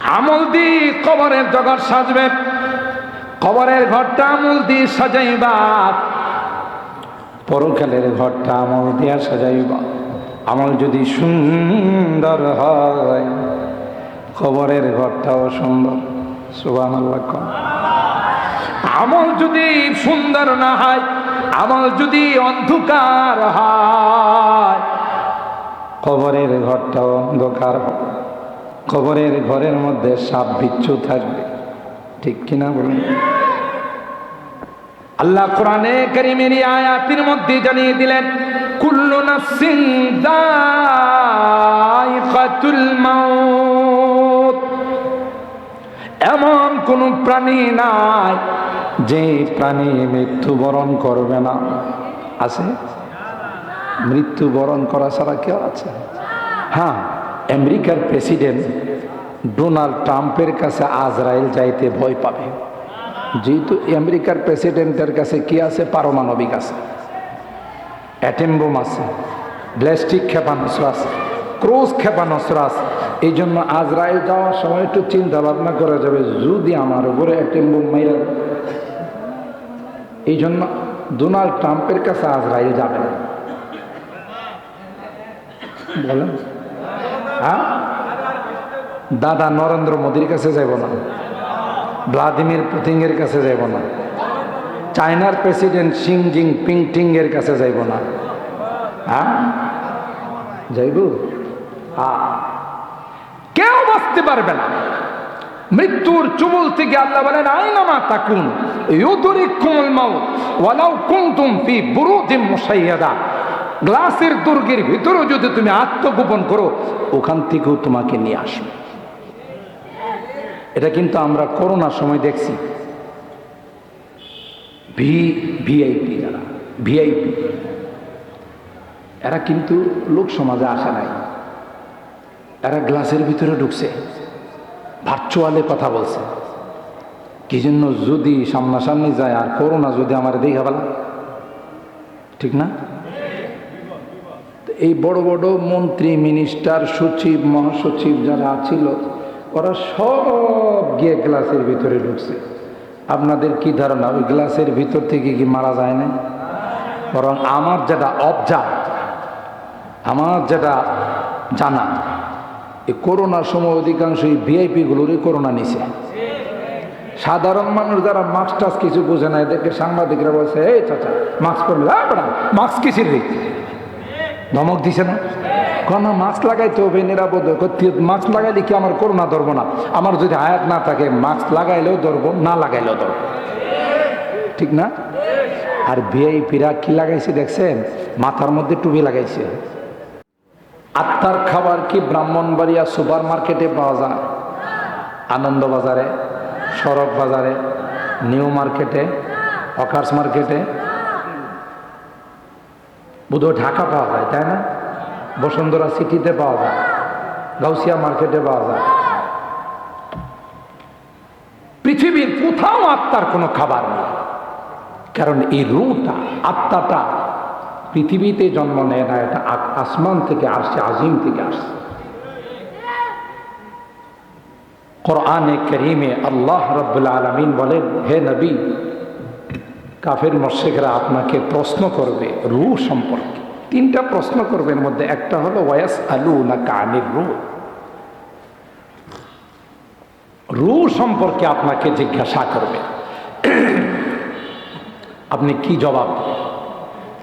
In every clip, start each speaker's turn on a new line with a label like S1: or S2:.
S1: আমল দি কবরের জগৎ সাজবে। কবরের ঘরটা আমল দিয়ে সাজাইবা। পরকালের ঘরটা আমল দিয়া সাজাইবা। আমল যদি সুন্দর হয়, কবরের ঘরটাও সুন্দর। সুবান আমল যদি সুন্দর না হয়, আমল যদি অন্ধকার হয়, কবরের ঘরটাও অন্ধকার হবে। কবরের ঘরের মধ্যে সাপ বিচ্ছু থাকবে। ঠিক কিনা বলুন? আল্লাহ কোরআনে করিমের আয়াতের মধ্যে জানিয়ে দিলেন, কুল্লু নাফসিন দায়িকাতুল মাউত। এমন কোন প্রাণী নাই যে প্রাণী মৃত্যুবরণ করবে না। আছে? মৃত্যুবরণ করা ছাড়া কেউ আছে? হ্যাঁ। আমেরিকার প্রেসিডেন্ট ডোনাল্ড ট্রাম্পের কাছে আজরাইল যাইতে ভয় পাবে। যেহেতু আমেরিকার প্রেসিডেন্টের কাছে কি আছে? পারমাণবিক আছে। অ্যাটেম বোম আছে। ব্লাস্টিক ক্ষেপণাস্ত্র আছে। ক্রুজ ক্ষেপণাস্ত্র আছে। এই জন্য আজরাইল যাওয়ার সময় একটু চিন্তা ভাবনা করা যাবে, যদি আমার উপরে অ্যাটেম বোম মাইরা এই জন্য ডোনাল্ড ট্রাম্পের কাছে আজরাইল যাবে। না বলেন। হ্যাঁ? দাদা নরেন্দ্র মোদীর কাছে যাব না। ভ্লাদিমির পুতিনের কাছে যাব না। চায়নার প্রেসিডেন্ট সিং জিং পিং টিং এর কাছে যাইব না। হ্যাঁ? যাইব। কেউ বাঁচতে পারবে না। মৃত্যুর চুবল থেকে আল্লাহ বলেন আইনামা তাকুন ইউদরিকুমুল মাউত ওয়ালাউ কুনতুম ফি বুরুদিন মুশাইয়াদা। গ্লাসের দুর্গের ভিতরেও যদি তুমি আত্মগোপন করো, ওখান থেকেও তোমাকে নিয়ে আসবে। এটা কিন্তু আমরা করোনার সময় দেখছি। ভি, ভিআইপি যারা, ভিআইপি। এরা কিন্তু লোক সমাজে আসে নাই। এরা গ্লাসের ভিতরে ঢুকছে, ভার্চুয়ালে কথা বলছে। কি জন্য যদি সামনাসামনি যায় আর করোনা যদি আমার দেখা ফেলা ঠিক না? এই বড় বড় মন্ত্রী, মিনিস্টার, সচিব, মহাসচিব যারা ছিল ওরা সব গিয়ে গ্লাসের ভিতরে ঢুকছে। আপনাদের কি ধারণা, ওই গ্লাসের ভিতর থেকে কি মারা যায় না বরং আমার যেটা অবজার্ভ, আমার যেটা জানা, এই করোনার সময় অধিকাংশ এই ভিআইপিগুলোরই করোনা নিছে। সাধারণ মানুষ যারা মাস্ক টাস্ক কিছু বোঝে না, এদেরকে সাংবাদিকরা বলছে, এই চাচা মাস্ক পরলে মাস্ক কিসের রে? ধমক দিছে না? কেন মাস্ক লাগাইতে হবে, নিরাপদ মাস্ক লাগাইলে কি আমার করোনা ধরবো না? আমার যদি হায়াত না থাকে মাস্ক লাগাইলেও ধরবো, না লাগাইলেও ধরবো। ঠিক না? আর ভিআইপিরা কি লাগাইছে দেখছেন? মাথার মধ্যে টুপি লাগাইছে। আত্মার খাবার কি ব্রাহ্মণবাড়িয়া সুপার মার্কেটে পাওয়া যায়? আনন্দ বাজারে সড়ক বাজারে, নিউ মার্কেটে, অকার্স মার্কেটে বোধহয় ঢাকা পাওয়া যায়, তাই না? বসুন্ধরা সিটিতে পাওয়া যায়, গাউসিয়া মার্কেটে পাওয়া যায়। পৃথিবীর কোথাও আত্মার কোনো খাবার নেই, কারণ এই রুটা আত্মাটা পৃথিবীতে জন্ম নেয় না, এটা আসমান থেকে আসছে, আজিম থেকে আসছে। কোরআনে করিমে আল্লাহ রব্বুল আলমিন বলেন, হে নবী কাফের মর্শেকরা আপনাকে প্রশ্ন করবে রু সম্পর্কে। তিনটা প্রশ্ন করবে এর মধ্যে, একটা হলো ওয়াস আলু না কানির রু রু সম্পর্কে আপনাকে জিজ্ঞাসা করবে। আপনি কি জবাব দেবেন?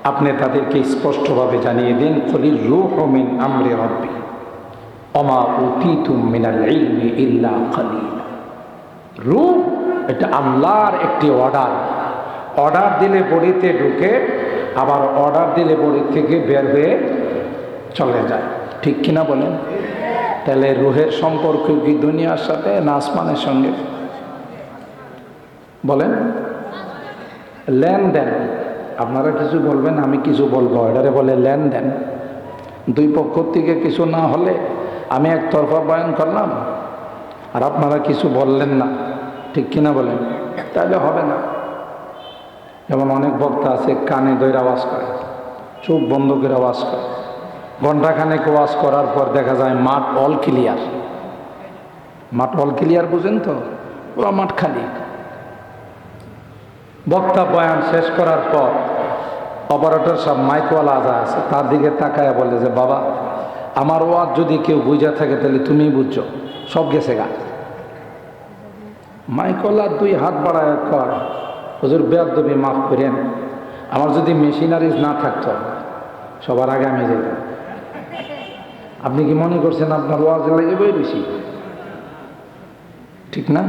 S1: আপনি তাদেরকে স্পষ্টভাবে জানিয়ে দিন খলিল রুহ মিন আমরে রব্বি অমা উতিতুম মিনাল ইলমি ইল্লা কালিলা। রূহ, এটা আল্লাহর একটি অর্ডার অর্ডার দিলে বড়িতে ঢুকে, আবার অর্ডার দিলে বড়ি থেকে বের হয়ে চলে যায়। ঠিক কিনা বলেন? তাহলে রুহের সম্পর্ক কি দুনিয়ার সাথে না আসমানের সঙ্গে? বলেন। লেনদেন। আপনারা কিছু বলবেন, আমি কিছু বলব। এটারে বলে লেনদেন। দুই পক্ষ থেকে কিছু না হলে আমি এক তরফা বয়ান করলাম, আর আপনারা কিছু বললেন না। ঠিক কিনা বলেন? তাহলে হবে না। যেমন অনেক বক্তা আছে, কানে দইর আওয়াজ করে, চোখ বন্ধ করে আওয়াজ করে। ঘন্টাখানেক ওয়াজ করার পর দেখা যায় মাঠ অল ক্লিয়ার মাঠ অল ক্লিয়ার বুঝেন তো? পুরো মাঠ খালি। বক্তা বয়ান শেষ করার পর অপারেটর সব মাইকওয়ালা যা আছে, তার দিকে তাকায় বলে যে, বাবা, আমার ওয়াজ যদি কেউ বুঝা থাকে তাহলে তুমি বুঝছ, সব গেছে গা। মাইকওয়ালা দুই হাত বাড়ায় কর হুজুর বেয়াদবি মাফ করেন। আমার যদি মেশিনারিজ না থাকতো, সবার আগে আমি যেতাম। আপনি কি মনে করছেন আপনার ওয়াজ লেগে বই বেশি? ঠিক না?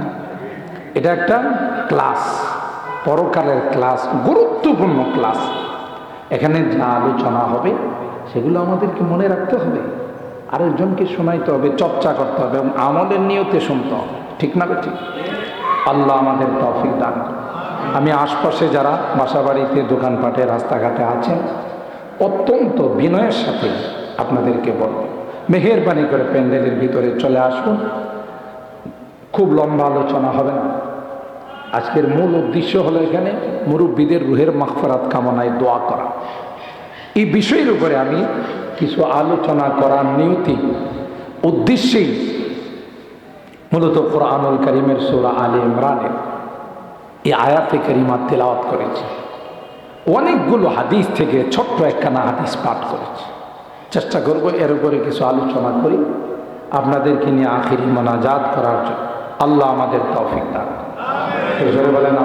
S1: এটা একটা ক্লাস, পরকালের ক্লাস, গুরুত্বপূর্ণ ক্লাস। এখানে যা আলোচনা হবে, সেগুলো আমাদেরকে মনে রাখতে হবে। আরেকজনকে শোনাইতে হবে, চর্চা করতে হবে এবং আমলের নিয়তে শুনতে হবে। ঠিক না ঠিক আল্লাহ আমাদের তফিক দান করুন। আমি আশপাশে যারা বাসাবাড়িতে, দোকানপাটে, রাস্তাঘাটে আছেন, অত্যন্ত বিনয়ের সাথে আপনাদেরকে বলব। মেহেরবানি করে প্যান্ডেলের ভিতরে চলে আসুন। খুব লম্বা আলোচনা হবে না। আজকের মূল উদ্দেশ্য হলো এখানে মুরব্বীদের রুহের মাগফিরাত কামনায় দোয়া করা। এই বিষয়ের উপরে আমি কিছু আলোচনা করার নিয়তি, উদ্দেশ্যেই মূলত কোরআনুল করিমের সুরা আলী ইমরানের এই আয়াতে করিমা তেলাওয়াত করেছি। অনেকগুলো হাদিস থেকে ছোট্ট একখানা হাদিস পাঠ করেছি। চেষ্টা করব এর উপরে কিছু আলোচনা করি। আপনাদেরকে নিয়ে আখিরি মোনাজাত করার জন্য। আল্লাহ আমাদের তৌফিক দান। জোরে বলেন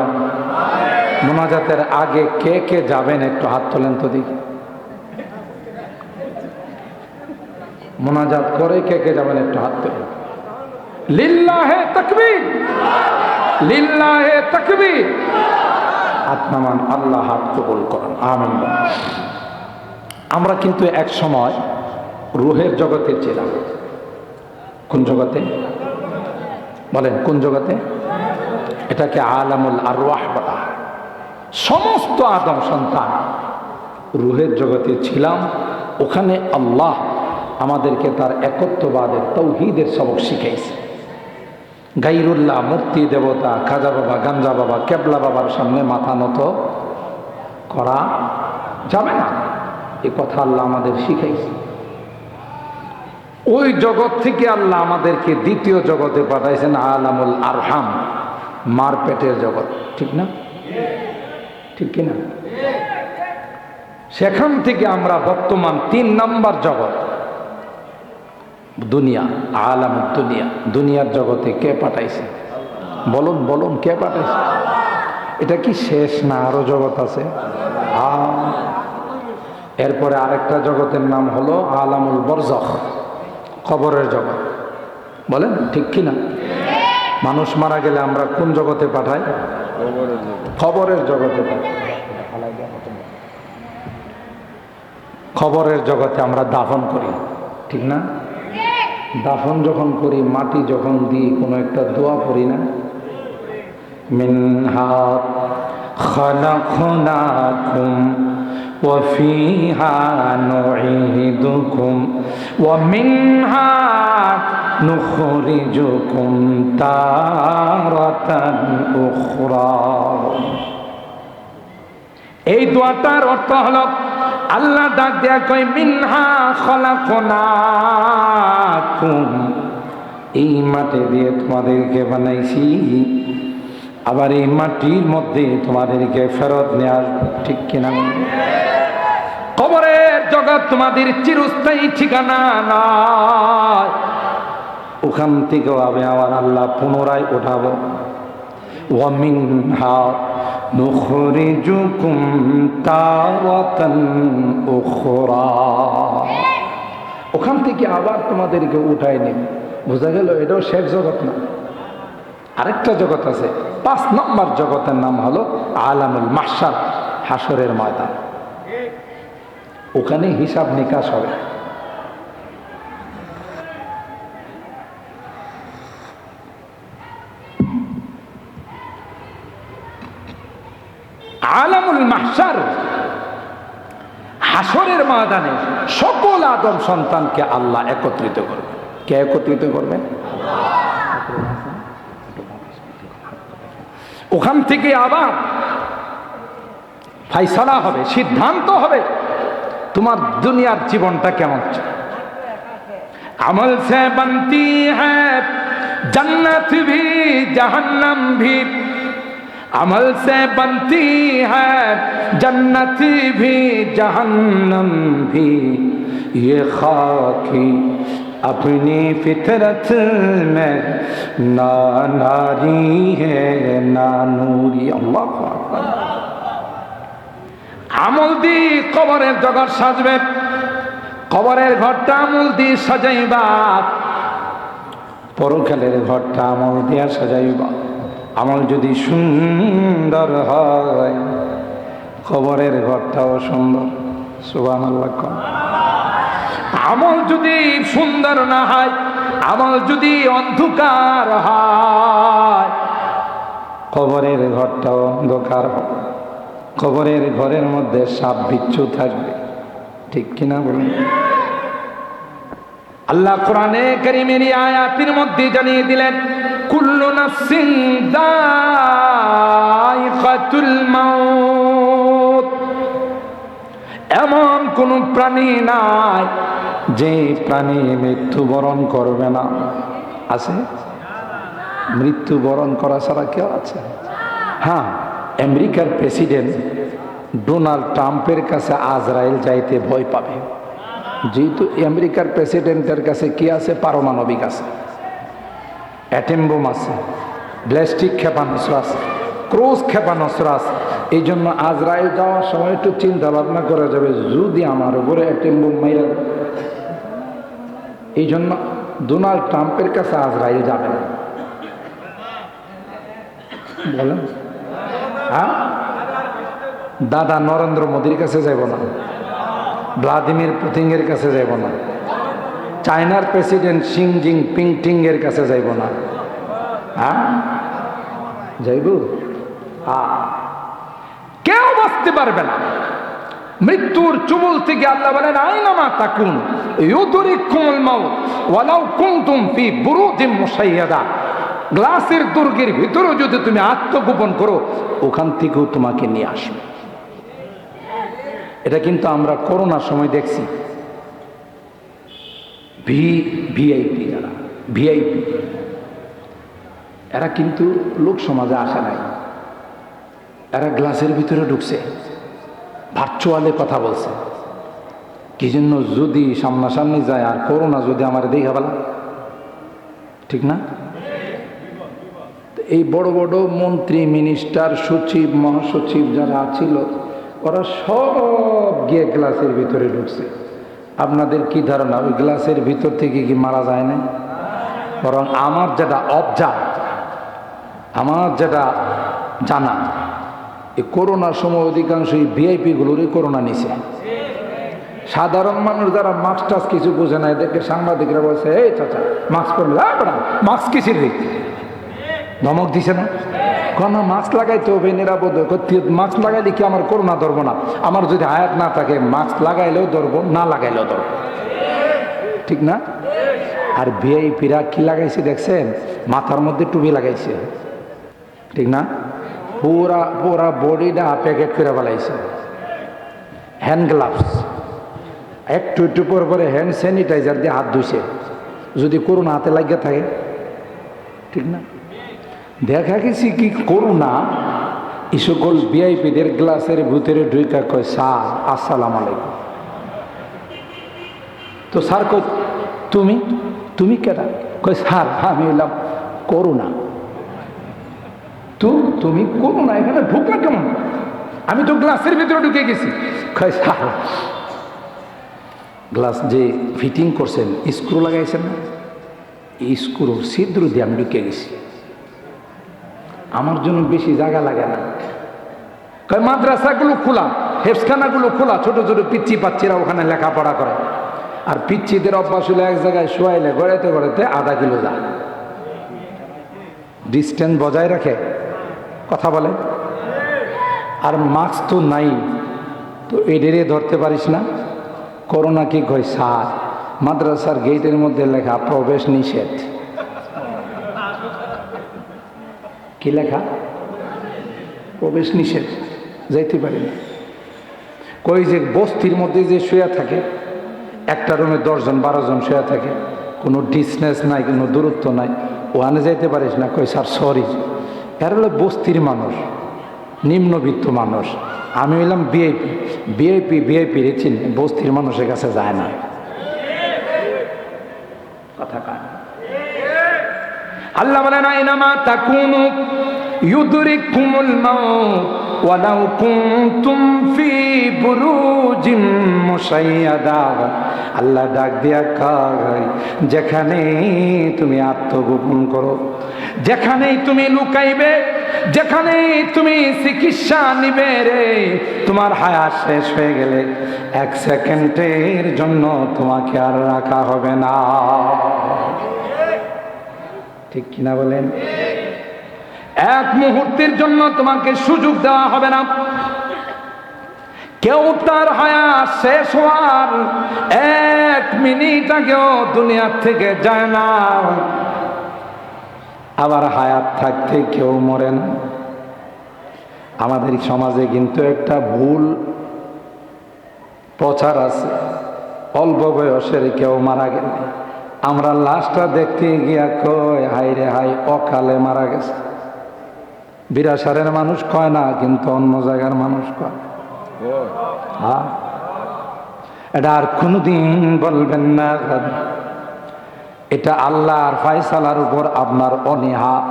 S1: মোনাজাতের আগে কে কে যাবেন একটু হাত তোলেন তো দেখি। মোনাজাত করে কে কে যাবেন একটু হাত তোলেন। লিল্লাহে তাকবীর। লিল্লাহে তাকবীর। হাত নামান আল্লাহ হাত কবুল করেন। আমিন। আমরা কিন্তু এক সময় রুহের জগতে ছিলাম। কোন জগতে? বলেন, কোন জগতে? এটাকে আলামুল আরওয়াহ বলা সমস্ত আদম সন্তান রুহের জগতে ছিলাম। ওখানে আল্লাহ আমাদেরকে তার একত্ববাদের, তৌহিদের সবক শিখাইছে। গাইরুল্লাহ মূর্তি দেবতা, খাজা বাবা, গাঞ্জা বাবা, কেবলা বাবার সামনে মাথা নত করা যাবে না। এ কথা আল্লাহ আমাদের শিখাইছে। ওই জগৎ থেকে আল্লাহ আমাদেরকে দ্বিতীয় জগতে পাঠাইছেন আলামুল আরহাম, মার পেটের জগৎ, ঠিক না? ঠিক কিনা? সেখান থেকে আমরা বর্তমান তিন নাম্বার জগৎ। দুনিয়া আলাম দুনিয়া। দুনিয়ার জগতে কে পাঠাইছে? বলুন বলুন, কে পাঠাইছে? এটা কি শেষ না আরও জগৎ আছে? এরপরে আরেকটা জগতের নাম হলো আলামুল বরজখ খবরের জগৎ। বলেন, ঠিক কি না? মানুষ মারা গেলে আমরা কোন জগতে পাঠাই? খবরের জগতে খবরের জগতে আমরা দাফন করি, ঠিক না? দাফন যখন করি মাটি যখন দিই কোনো একটা দোয়া পড়ি না মিনহা خلقناكم وفيها نعيدكم ومنها نخرجكم تارة أخرى এই দোয়াটার অর্থ হলো আল্লাহ ডাক দেয়া কয়, মিনহা খলাকুম এই মাটি দিয়ে তোমাদেরকে বানাইছি। আবার এই মাটির মধ্যে তোমাদেরকে ফেরত নেওয়ার ঠিক কিনা? কবরের জগৎ তোমাদের চিরস্থায়ী ঠিকানা না ওখান থেকেও আমি আমার আল্লাহ পুনরায় ওঠাবো ওয়ামিন হাও نخرجكم تارة أخرى ওখান থেকে আবার তোমাদেরকে উঠায় নেবে বোঝা গেল এটাও শেষ জগৎ না আরেকটা জগৎ আছে পাঁচ নম্বর জগতের নাম হলো আলামুল মাসাদ হাসরের ময়দান ওখানে হিসাব নিকাশ হবে মাহসার হাসরের ময়দানে সকল আদম সন্তানকে আল্লাহ একত্রিত করবে। কে একত্রিত করবে? ওখান থেকে আবার ফাইসলা হবে, সিদ্ধান্ত হবে, তোমার দুনিয়ার জীবনটা কেমন আমল সে বন্তি হ্যাঁ জন্নত ভি, জাহান্নাম ভি। अमल से बनती है जन्नत भी जहन्नम भी ये खाकी अपनी फितरत में ना नारी है ना नूरी अल्लाह আকবার। আমল দি কবরের জগৎ সাজবে কবরের ঘরটা আমল দিয়ে সাজাইবা পরকালের ঘরটা আমল দিয়া সাজাইবা আমল যদি সুন্দর হয় খবরের ঘরটাও সুন্দর। সুবান আল্লাহ। আমল যদি সুন্দর না হয়, আমল যদি অন্ধকার হয় খবরের ঘরটাও অন্ধকার হবে। কবরের ঘরের মধ্যে সাপ, বিচ্ছু থাকবে। ঠিক কিনা বলুন? আল্লাহ কোরআনে করিমের আয়াতের মধ্যে জানিয়ে দিলেন এমন কোন প্রাণী নাই যে প্রাণী মৃত্যুবরণ করবে না। আছে? মৃত্যুবরণ করা ছাড়া কেউ আছে? হ্যাঁ আমেরিকার প্রেসিডেন্ট ডোনাল্ড ট্রাম্পের কাছে আজরাইল যাইতে ভয় পাবে। যেহেতু আমেরিকার প্রেসিডেন্টের কাছে কি আছে? পারমাণবিক আছে। অ্যাটেম বোম আছে ব্লাস্টিক ক্ষেপণাস্ত্র আছে ক্রোজ ক্ষেপণাস্ত্র আছে এই জন্য আজরাইল যাওয়ার সময় একটু চিন্তা ভাবনা করা যাবে, যদি আমার উপরে অ্যাটেম বোম মাইরা এই জন্য ডোনাল্ড ট্রাম্পের কাছে আজরাইল যাবে না। বলেন। হ্যাঁ? দাদা নরেন্দ্র মোদীর কাছে যাব না। ভ্লাদিমির পুতিন এর কাছে যাব না। চায়নার প্রেসিডেন্ট সিং জিং পিং টিং এর কাছে যাইব না। হ্যাঁ যাইব? কেউ বাঁচতে পারবে না। মৃত্যুর চুমুল থেকে আল্লাহ বলেন আইনামা তাকুন ইউদরিকুমুল মাউত ওয়ালাউ কুনতুম ফি বুরুজিম মুশাইয়াদা। গ্লাসের দুর্গের ভিতরেও যদি তুমি আত্মগোপন করো, ওখান থেকেও তোমাকে নিয়ে আসবে। এটা কিন্তু আমরা করোনার সময় দেখছি। ভি ভিআইপি যারা ভিআইপি এরা কিন্তু লোক সমাজে আসে নাই। এরা গ্লাসের ভিতরে ঢুকছে ভার্চুয়ালে কথা বলছে। কি জন্য যদি সামনাসামনি যায় আর করোনা যদি আমার দেখা পেলা? ঠিক না? এই বড় বড় মন্ত্রী মিনিস্টার সচিব, মহাসচিব যারা ছিল, ওরা সব গিয়ে গ্লাসের ভিতরে ঢুকছে। আপনাদের কি ধারণা, ওই গ্লাসের ভিতর থেকে কি মারা যায় না বরং আমার যেটা অবজার্ভ, আমার যেটা জানা এই করোনার সময় অধিকাংশ এই ভিআইপিগুলোরই করোনা নিছে। সাধারণ মানুষ যারা মাস্ক টাস্ক কিছু বোঝে না, এদেরকে সাংবাদিকরা বলছে, এই চাচা মাস্ক পরলে মাস্ক কিসের ধমক দিছে না? কোনো মাস্ক লাগাইতে হবে, নিরাপদ মাস্ক লাগাইলে কি আমার করোনা ধরবো না? আমার যদি হায়াত না থাকে, মাস্ক লাগাইলেও ধরবো, না লাগাইলেও ধরবো। ঠিক না? আর ভিআইপিরা কি লাগাইছে দেখছেন? মাথার মধ্যে টুপি লাগাইছে। ঠিক না? পুরা পুরা বডিটা প্যাকেট করে ফেলাইছে। Hand gloves. একটু একটু পর পরে হ্যান্ড স্যানিটাইজার দিয়ে হাত ধুইছে। যদি করোনা হাতে লাগিয়ে থাকে। ঠিক না? দেখা গেছি কি করোনা এই সকল ভিআইপিদের গ্লাসের ভিতরে ঢুকা কয়, স্যার, আসসালাম আলাইকুম। তো স্যার কই তুমি তুমি কেটা কয়, স্যার, আমি এলাম করোনা তো তুমি করোনা এখানে ঢুকলা কেমন? আমি তো গ্লাসের ভিতরে ঢুকে গেছি। কয়, স্যার, গ্লাস যে ফিটিং করছেন, স্ক্রু লাগাইছেন না? স্ক্রুর ছিদ্র দিয়ে আমি ঢুকে গেছি। আমার জন্য বেশি জায়গা লাগে না। মাদ্রাসাগুলো খোলা, হেফসখানাগুলো খোলা, ছোট ছোট পিচ্ছি পাচ্ছিরা ওখানে লেখাপড়া করে। আর পিচ্ছিদের অভ্যাস হলে এক জায়গায় শোয়াইলে গড়াইতে গড়াইতে আধা কিলো যা ডিস্টেন্স বজায় রাখে। কথা বলে। আর মাস্ক তো নাই। তো এডেরে ধরতে পারিস না। করোনা কি কয়, সার। মাদ্রাসার গেটের মধ্যে লেখা, প্রবেশ নিষেধ। কি লেখা? প্রবেশ নিষেধ, যাইতে পারি না। কই যে বস্তির মধ্যে যে শুয়ে থাকে, একটা রুমে দশজন বারো জন শুয়ে থাকে, কোনো ডিসনেস নাই, কোনো দূরত্ব নাই, ওখানে যাইতে পারিস না, কই স্যার সরি এরা হলো বস্তির মানুষ, নিম্নবিত্ত মানুষ। আমি হইলাম বিআইপি বিআইপি বিআইপি রে রেচিন বস্তির মানুষের কাছে যায় না। কথা কান আল্লাহ বলেন, আইনামা তাকুনু ইউদরিকুমুল ওয়ালাউ কুনতুম ফি বুরুজিম মুশাইয়াদা। আল্লাহ ডাক দিয়া কয় যেখানে তুমি আত্মগোপন করো, যেখানেই তুমি লুকাইবে, যেখানেই তুমি চিকিৎসা নিবে রে, তোমার হায়াত শেষ হয়ে গেলে এক সেকেন্ডের জন্য তোমাকে আর রাখা হবে না। ঠিক কিনা বলেন? এক মুহূর্তের জন্য তোমাকে সুযোগ দেওয়া হবে না। কেউ তার হায়া শেষ হওয়ার এক মিনিট আগেও দুনিয়ার থেকে যায় না। আবার হায়াত থাকতে কেউ মরে না। আমাদের সমাজে কিন্তু একটা ভুল প্রচার আছে। অল্প বয়সের কেউ মারা গেলে। আমরা লাশটা দেখতে গিয়া কয় হাই রে হাই অকালে মারা গেছে। বিরাসারের মানুষ কয় না, কিন্তু অন্য জায়গার মানুষ কয়। হ্যাঁ? এটা আর কোনোদিন বলবেন না। এটা আল্লাহর ফায়সালার উপর আপনার অনীহা।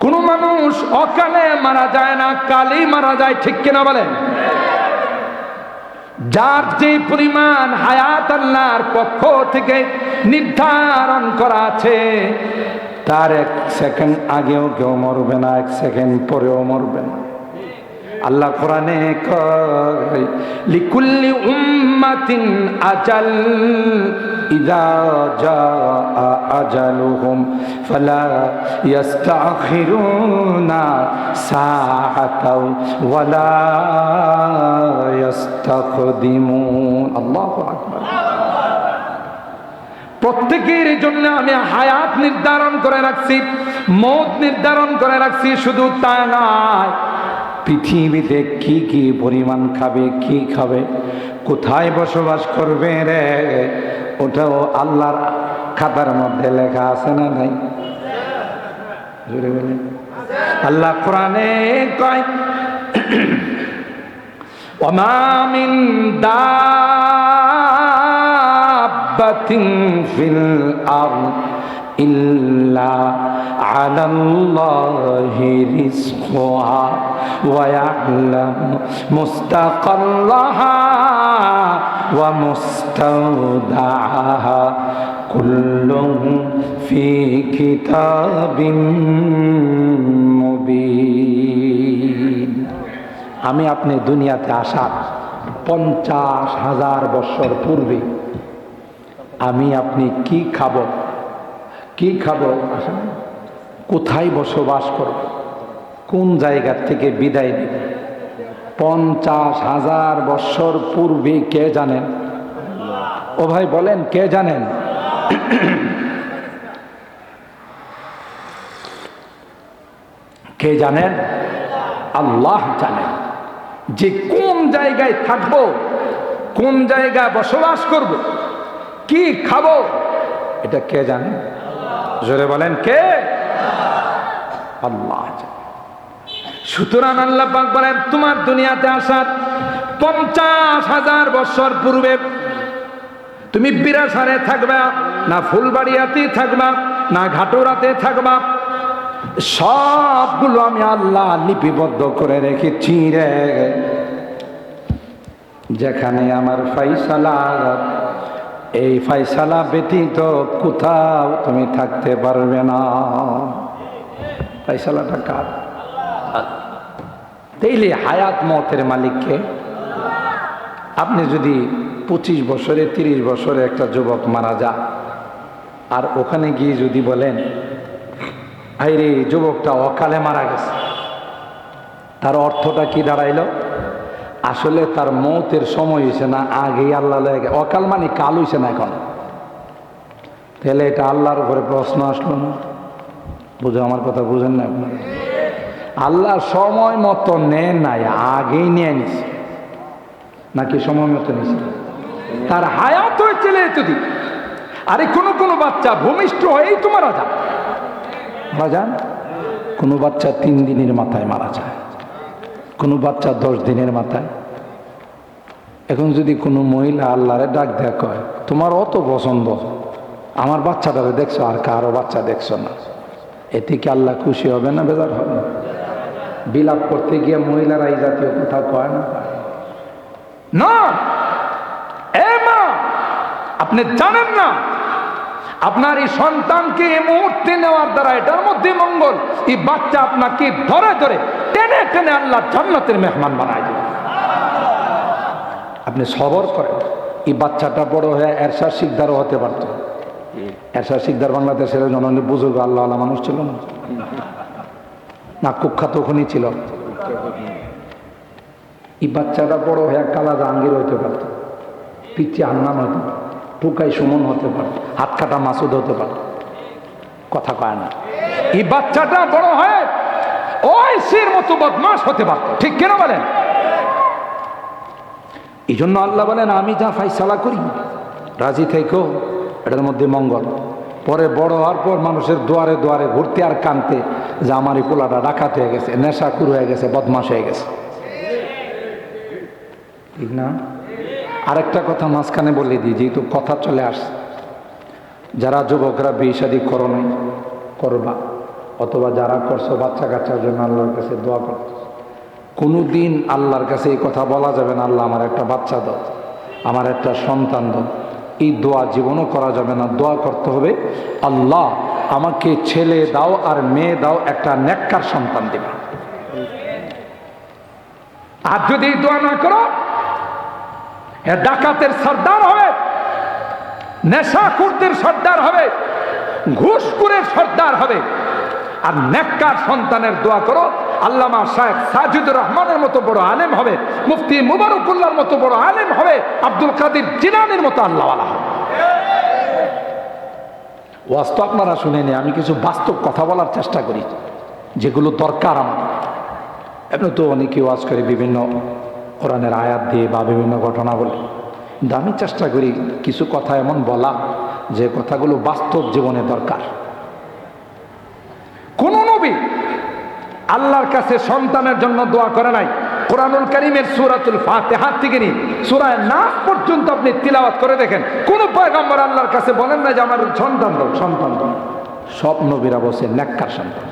S1: কোন মানুষ অকালে মারা যায় না, কালেই মারা যায়, ঠিক কিনা বলেন? যার যে পরিমাণ হায়াত আল্লাহর পক্ষ থেকে নির্ধারণ করা আছে তার এক সেকেন্ড আগেও কেউ মরবে না, এক সেকেন্ড পরেও মরবে না। আল্লাহ কোরআনে লিকুল্লি উম্মাতিন আজাল, ইদা জাআ আজালুহুম, ফালা ইস্তাখিরুনা সাআতাও, ওয়ালা ইস্তাকদিমুন আল্লাহু আকবার। প্রত্যেকের জন্য আমি হায়াত নির্ধারণ করে রাখছি, মত নির্ধারণ করে রাখছি, শুধু তা নয়। পৃথিবীতে কি কি পরিমাণ খাবে, কি খাবে, কোথায় বসবাস করবে রে, ওটাও আল্লাহর খাতার মধ্যে লেখা আছে না নাই? আল্লাহ কোরআনে কয় অমামিন আমি আপনি দুনিয়াতে আসার পঞ্চাশ হাজার বছর পূর্বে আমি আপনি কি খাব? কি খাব? কোথায় বসবাস করব? কোন জায়গার থেকে বিদায় নেব? পঞ্চাশ হাজার বৎসর পূর্বে কে জানেন? ও ভাই বলেন, কে জানেন? কে জানেন? আল্লাহ জানেন। যে কোন জায়গায় থাকব, কোন জায়গায় বসবাস করব কি খাব? এটা কে জানে? জোরে বলেন, কে? আল্লাহ সুতরাং আল্লাহ পাক বলেন, তোমার দুনিয়াতে আসার পঞ্চাশ হাজার বছর পূর্বে তুমি বিরাসারে থাকবা, না ফুলবাড়িয়াতে থাকবা, না ঘাটুরাতে থাকবা। সবগুলো আমি আল্লাহ লিপিবদ্ধ করে রেখেছি রে। যেখানে আমার ফাইসালা এই ফাইসালা ব্যতীত কোথাও তুমি থাকতে পারবে না। ফাইসালাটা কার? তাইলে হায়াত মতের মালিককে? আপনি যদি পঁচিশ বছরে, তিরিশ বছরে একটা যুবক মারা যা আর ওখানে গিয়ে যদি বলেন আইরে যুবকটা অকালে মারা গেছে। তার অর্থটা কি দাঁড়াইলো? আসলে তার মৌতের সময় হয়েছে না, আগেই আল্লাহ অকাল মানে কাল হয়েছে না এখন। তাহলে এটা আল্লাহর উপরে প্রশ্ন আসলো না। বুঝো, আমার কথা বুঝেন না আপনারা? আল্লাহ সময় মতো নেন নাই, আগেই নিয়ে নিছে। নাকি সময় মতো নিছে? তার হায়াত হয়েছিল যদি আরে কোনো কোনো বাচ্চা ভূমিষ্ঠ হয়েই তো মারা যায়। মারা যান? কোনো বাচ্চা তিন দিনের মাথায় মারা যায়। কোনো বাচ্চা দশ দিনের মাথায়। এখন যদি কোনো মহিলা আল্লাহরে ডাক দেয়া কয়, তোমার অত পছন্দ, আমার বাচ্চাটারে দেখছ, আর কারও বাচ্চা দেখছ না। এতে কি আল্লাহ খুশি হবে না বেজার হবে? বিলাপ করতে গিয়ে মহিলারা এই জাতীয় কথা কয় না? না! আপনি জানেন না আপনার এই সন্তানকে এই মুহূর্তে নেওয়ার দ্বারা এটার মধ্যে মঙ্গল। এই বাচ্চা আপনাকে ধরে ধরে টেনে টেনে আল্লাহ জান্নাতের মেহমান বানায় দেবে। আপনি সবর করেন। এই বাচ্চাটা বড় হয়ে এরশার শিকদারও হতে পারত। এরশার শিকদার বাংলাদেশের জননী বুজুর্গ আল্লাহ আল্লাহ মানুষ ছিল না। না, কুখ্যাত খুনি ছিল। এই বাচ্চাটা বড় হয়ে কালা জাহাঙ্গীর হইতে পারত। পিচ্ছি হান্নান হতে পারত। টুকাই সুমন হতে পারে, হাত কাটা মাসুদ হতে পারে। কথা কয় না। এই বাচ্চাটা বড় হয় ওই সির মতো বদমাস হতে পারত। ঠিক কেন বলেন? এই জন্য আল্লাহ বলেন, আমি যা ফাইসালা করি, রাজি থেকেও এটার মধ্যে মঙ্গল। পরে বড় হওয়ার পর মানুষের দুয়ারে দুয়ারে ঘুরতে আর কানতে যে আমার এই পোলাটা ডাকাত হয়ে গেছে নেশাকুর হয়ে গেছে বদমাস হয়ে গেছে। ঠিক না? আরেকটা কথা মাঝখানে বলে দিই, যেহেতু কথা চলে আসছে। যারা যুবকরা বিয়ে শাদী করো করবা। অথবা যারা করছ বাচ্চা কাচ্চার জন্য আল্লাহর কাছে দোয়া করতো কোনো দিন আল্লাহর কাছে এই কথা বলা যাবে না, আল্লাহ আমার একটা বাচ্চা দাও, আমার একটা সন্তান দাও। এই দোয়া জীবনও করা যাবে না, দোয়া করতে হবে, আল্লাহ আমাকে ছেলে দাও আর মেয়ে দাও, একটা নেককার সন্তান দিবা। আর যদি দোয়া না করো ডাকাতের সর্দার হবে নেশা কুর্দের সর্দার হবে ঘুষকুরের সর্দার হবে। আর নেককার সন্তানের দোয়া করো, আল্লামা শাহেখ সাজিদুর রহমানের মতো বড় আলেম হবে, মুফতি মুবারকুল্লাহর মতো বড় আলেম হবে, আব্দুল কাদির জিনানের মতো আল্লাহওয়ালা হবে। ওয়াজ তো আপনারা শুনেনি আমি কিছু বাস্তব কথা বলার চেষ্টা করি, যেগুলো দরকার আমার। এমনি তো অনেকে ওয়াজ করে বিভিন্ন কোরআনের আয়াত দিয়ে বা বিভিন্ন ঘটনা বলে কিন্তু আমি চেষ্টা করি কিছু কথা এমন বলা যে কথাগুলো বাস্তব জীবনে দরকার। কোন নবী আল্লাহর কাছে সন্তানের জন্য দোয়া করে নাই। কোরআনুল করিমের সুরাতুল ফাতেহার থেকে নিয়ে সুরায় নাস পর্যন্ত আপনি তিলাওয়াত করে দেখেন। কোন পয়গম্বর আল্লাহর কাছে বলেন না যে আমার সন্তান সন্তান সব নবীরা বসে নেককার সন্তান।